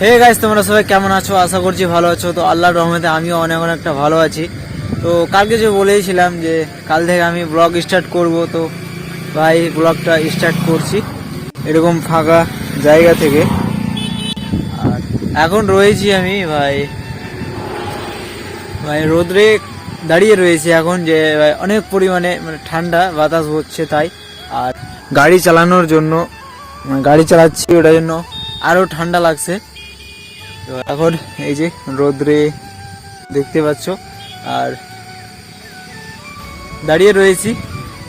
Hey guys তোমরা সবাই কেমন আছো? আশা করছি ভালো আছো। তো আল্লাহর রহমতে আমিও অনেক অনেকটা ভালো আছি। তো কালকে যে বলেইছিলাম যে কাল থেকে আমি ব্লগ স্টার্ট করব, তো ভাই ব্লগটা স্টার্ট করছি। এরকম ফাঁকা জায়গা থেকে। আর এখন রয়েছি আমি ভাই ভাই রোদ্রে দাঁড়িয়ে রয়েছি এখন যে ভাই অনেক পরিমাণে মানে ঠান্ডা, বাতাস হচ্ছে তাই। আর গাড়ি চালানোর জন্য মানে গাড়ি চালাচ্ছি, ওটার জন্য আরও ঠান্ডা লাগছে। তো এখন এই যে রোদ্রে দেখতে পাচ্ছ, আর দাঁড়িয়ে রয়েছি।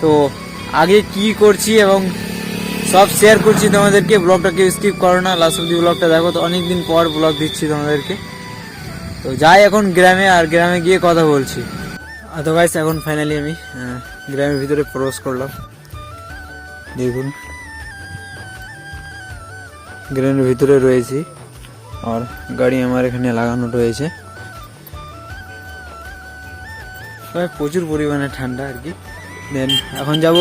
তো আগে কি করছি এবং সব শেয়ার করছি তোমাদেরকে ব্লগটাকে স্কিপ করো না লাস্ট অব্দি ব্লগটা দেখো, তো অনেকদিন পর ব্লগ দিচ্ছি তোমাদেরকে। তো যাই এখন গ্রামে, আর গ্রামে গিয়ে কথা বলছি। গাইস এখন ফাইনালি আমি গ্রামের ভিতরে প্রবেশ করলাম। দেখুন। গ্রামের ভিতরে রয়েছি। আর গাড়ি আমার এখানে লাগানো রয়েছে প্রচুর পরিমাণে ঠান্ডা আর কি দেন এখন যাব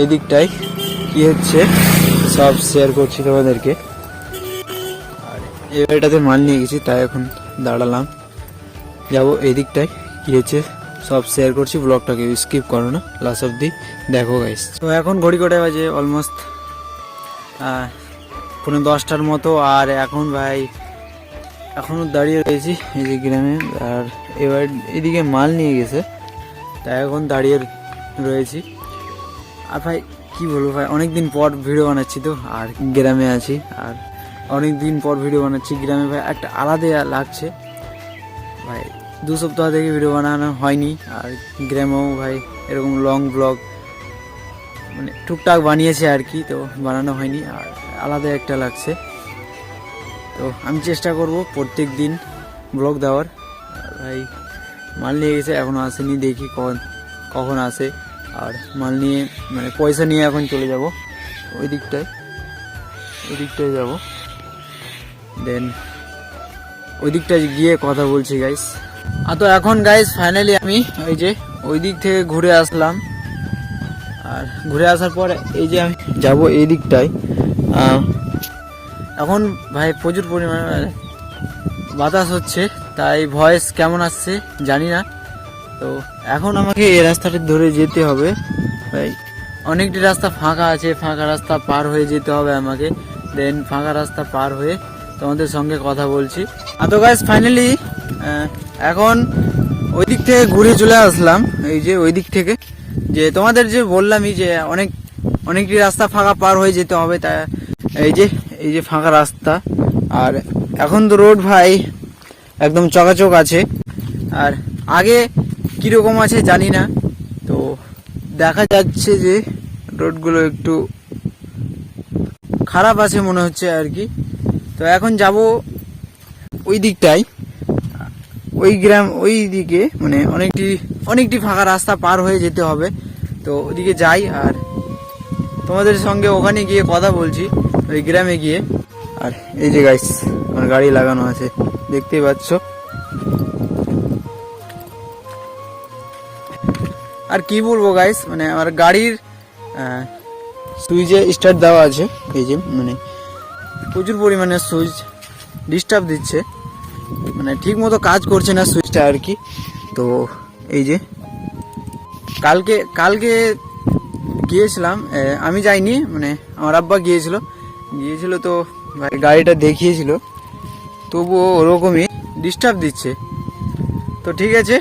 এই দিকটায় কি হচ্ছে সব শেয়ার করছি তোমাদেরকে আর এই বাড়িটাতে মাল নিয়ে গেছি তাই এখন দাঁড়ালাম যাব এই দিকটায় কি হচ্ছে সব শেয়ার করছি ব্লগটাকে স্কিপ করো না লাস্ট অব্দি দেখো গাইস তো এখন ঘড়ি কটায় বাজে অলমোস্ট পনেরো দশটার মতো, আর এখন ভাই এখনও দাঁড়িয়ে রয়েছি এই যে গ্রামে, আর এবার এদিকে মাল নিয়ে গেছে, তাই এখন দাঁড়িয়ে রয়েছি। আর ভাই, কি বলব ভাই অনেক দিন পর ভিডিও বানাচ্ছি তো, আর গ্রামে আছি, আর অনেক দিন পর ভিডিও বানাচ্ছি গ্রামে ভাই, একটা আলাদা লাগছে। ভাই, দু সপ্তাহ থেকে ভিডিও বানানো হয়নি, আর গ্রামেও ভাই, এরকম লং ব্লগ মানে টুকটাক বানিয়েছে আর কি, তো বানানো হয়নি, আর আলাদা একটা লাগছে। তো আমি চেষ্টা করব প্রত্যেক দিন ব্লগ দেওয়ার। ভাই, মাল নিয়ে গেছে এখনও আসেনি, দেখি কখন কখন আসে। আর মাল নিয়ে মানে পয়সা নিয়ে এখন চলে যাব। ওই দিকটায় ওই দিকটায় যাব। দেন ওই দিকটায় গিয়ে কথা বলছি গাইস আর তো এখন গাইস ফাইনালি আমি ওই যে, ওই দিক থেকে ঘুরে আসলাম। আর ঘুরে আসার পর এই যে আমি যাব এই দিকটায়। এখন ভাই প্রচুর পরিমাণে বাতাস হচ্ছে, তাই ভয়েস কেমন আসছে জানি না। তো এখন আমাকে এই রাস্তাটা ধরে যেতে হবে। ভাই, অনেকটি রাস্তা ফাঁকা আছে, ফাঁকা রাস্তা পার হয়ে যেতে হবে আমাকে। দেন ফাঁকা রাস্তা পার হয়ে তোমাদের সঙ্গে কথা বলছি। আর তো গাইস ফাইনালি এখন ওই দিক থেকে ঘুরে চলে আসলাম। এই যে ওই দিক থেকে। যে তোমাদের যে বললামই যে অনেক অনেকটি রাস্তা ফাঁকা পার হয়ে যেতে হবে, তা এই যে এই যে ফাঁকা রাস্তা। আর এখন তো রোড ভাই একদম চকাচক আছে। আর আগে কীরকম আছে জানি না। তো দেখা যাচ্ছে যে রোডগুলো একটু খারাপ আছে মনে হচ্ছে আর কি। তো এখন যাব ওই দিকটায়। ওই গ্রাম, ওই দিকে মানে অনেকটি অনেকটি ফাঁকা রাস্তা পার হয়ে যেতে হবে। তো ওদিকে যাই আর তোমাদের সঙ্গে ওখানে গিয়ে কথা বলছি, ওই গ্রামে গিয়ে। আর এই যে গাইস আমার গাড়ি লাগানো আছে, দেখতেই পাচ্ছ। আর কি বলব গাইস মানে আমার গাড়ির সুইচে স্টার্ট দেওয়া আছে, এই যে মানে প্রচুর পরিমাণে সুইচ ডিস্টার্ব দিচ্ছে। মানে ঠিক মতো কাজ করছে না সুইচটা আর কি। তো এই যে, কালকে কালকে গিয়েছিলাম আমি যাইনি মানে আমার আব্বা গিয়েছিল। গিয়েছিল তো ভাই গাড়িটা দেখিয়েছিল, তবুও ওরকমই ডিস্টার্ব দিচ্ছে। তো ঠিক আছে,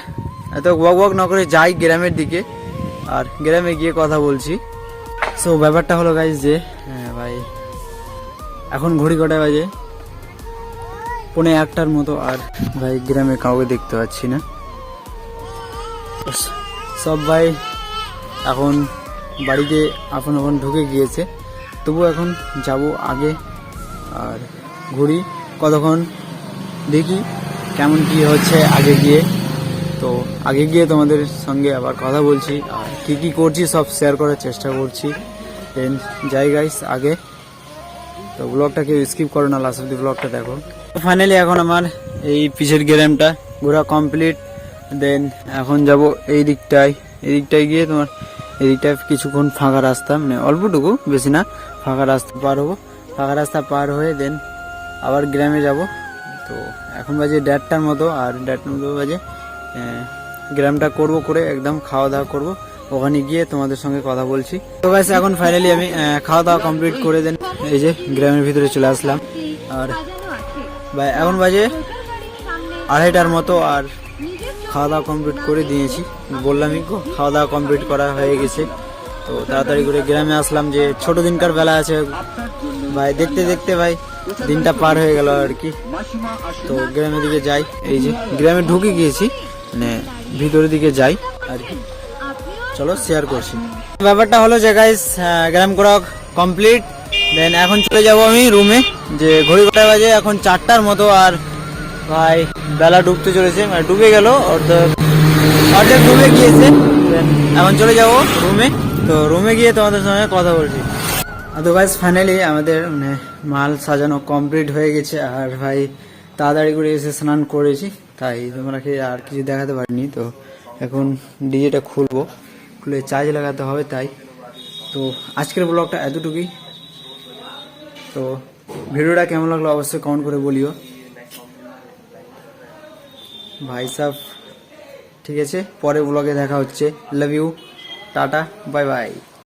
এত ওয়াক ওয়াক না করে যাই গ্রামের দিকে, আর গ্রামে গিয়ে কথা বলছি। সো ব্যাপারটা হলো গাইজ যে ভাই, এখন ঘড়ি কটায় বাজে? পৌনে একটার মতো, আর ভাই গ্রামে কাউকে দেখতে পাচ্ছি না। সব ভাই এখন বাড়িতে আপন আপন ঢুকে গিয়েছে। তবু এখন যাব আগে আর ঘুরি, কতক্ষণ দেখি কেমন কি হচ্ছে আগে গিয়ে। তো আগে গিয়ে তোমাদের সঙ্গে আবার কথা বলছি আর কী কী করছি সব শেয়ার করার চেষ্টা করছি। দেন যাই গাইস আগে তো ব্লগটা কেউ স্কিপ করো না লাস্ট অব্দি ব্লগটা দেখো। ফাইনালি এখন আমার এই পিছের গেরামটা ঘোরা কমপ্লিট দেন এখন যাব এই দিকটায়। এই দিকটায় গিয়ে তোমার এই দিকটায় কিছুক্ষণ ফাঁকা রাস্তা মানে অল্পটুকু, বেশি না, ফাঁকা রাস্তা পার হব। ফাঁকা রাস্তা পার হয়ে দেন আবার গ্রামে যাব। তো এখন বাজে দেড়টার মতো, আর দেড়টার মতো বাজে। গ্রামটা করব করে একদম খাওয়া দাওয়া করব। ওখানে গিয়ে তোমাদের সঙ্গে কথা বলছি। তো গাইস এখন ফাইনালি আমি খাওয়া দাওয়া কমপ্লিট করে দেন এই যে গ্রামের ভিতরে চলে আসলাম। আর এখন বাজে আড়াইটার মতো, আর খাওয়া দাওয়া কমপ্লিট করে দিয়েছি। বললামই খাওয়া দাওয়া কমপ্লিট করা হয়ে গেছে। তো তাড়াতাড়ি করে গ্রামে আসলাম যে, ছোট দিনকার বেলা আছে। ভাই, দেখতে দেখতে ভাই, দিনটা পার হয়ে গেল আর কি। তো গ্রামের দিকে যাই। এই যে, গ্রামে ঢুকে গিয়েছি। মানে ভিতরের দিকে যাই আর কি। চলো শেয়ার করছি। ব্যাপারটা হলো যে গাইস গ্রাম করা কমপ্লিট দেন এখন চলে যাব আমি রুমে যে ঘড়ি কটা বাজে এখন চারটার মতো আর ভাই, বেলা ডুবতে চলেছে মানে ডুবে গেল, অর্ধেক ডুবে গিয়েছে। এখন চলে যাব রুমে তো রুমে গিয়ে তোমাদের সঙ্গে কথা বলছি। গাইস ফাইনালি আমাদের মানে মাল সাজানো কমপ্লিট হয়ে গেছে। আর ভাই, তাড়াতাড়ি করে এসে স্নান করেছি। তাই তোমরাকে আর কিছু দেখাতে পারিনি। তো এখন ডিজেটা খুলবো। খুলে চার্জ লাগাতে হবে তাই। তো আজকের ব্লগটা এতটুকুই। তো ভিডিওটা কেমন লাগল অবশ্যই কমেন্ট করে বলিও। ভাই সাহ ঠিক আছে পরে ব্লগে দেখা হচ্ছে। Love you tata bye bye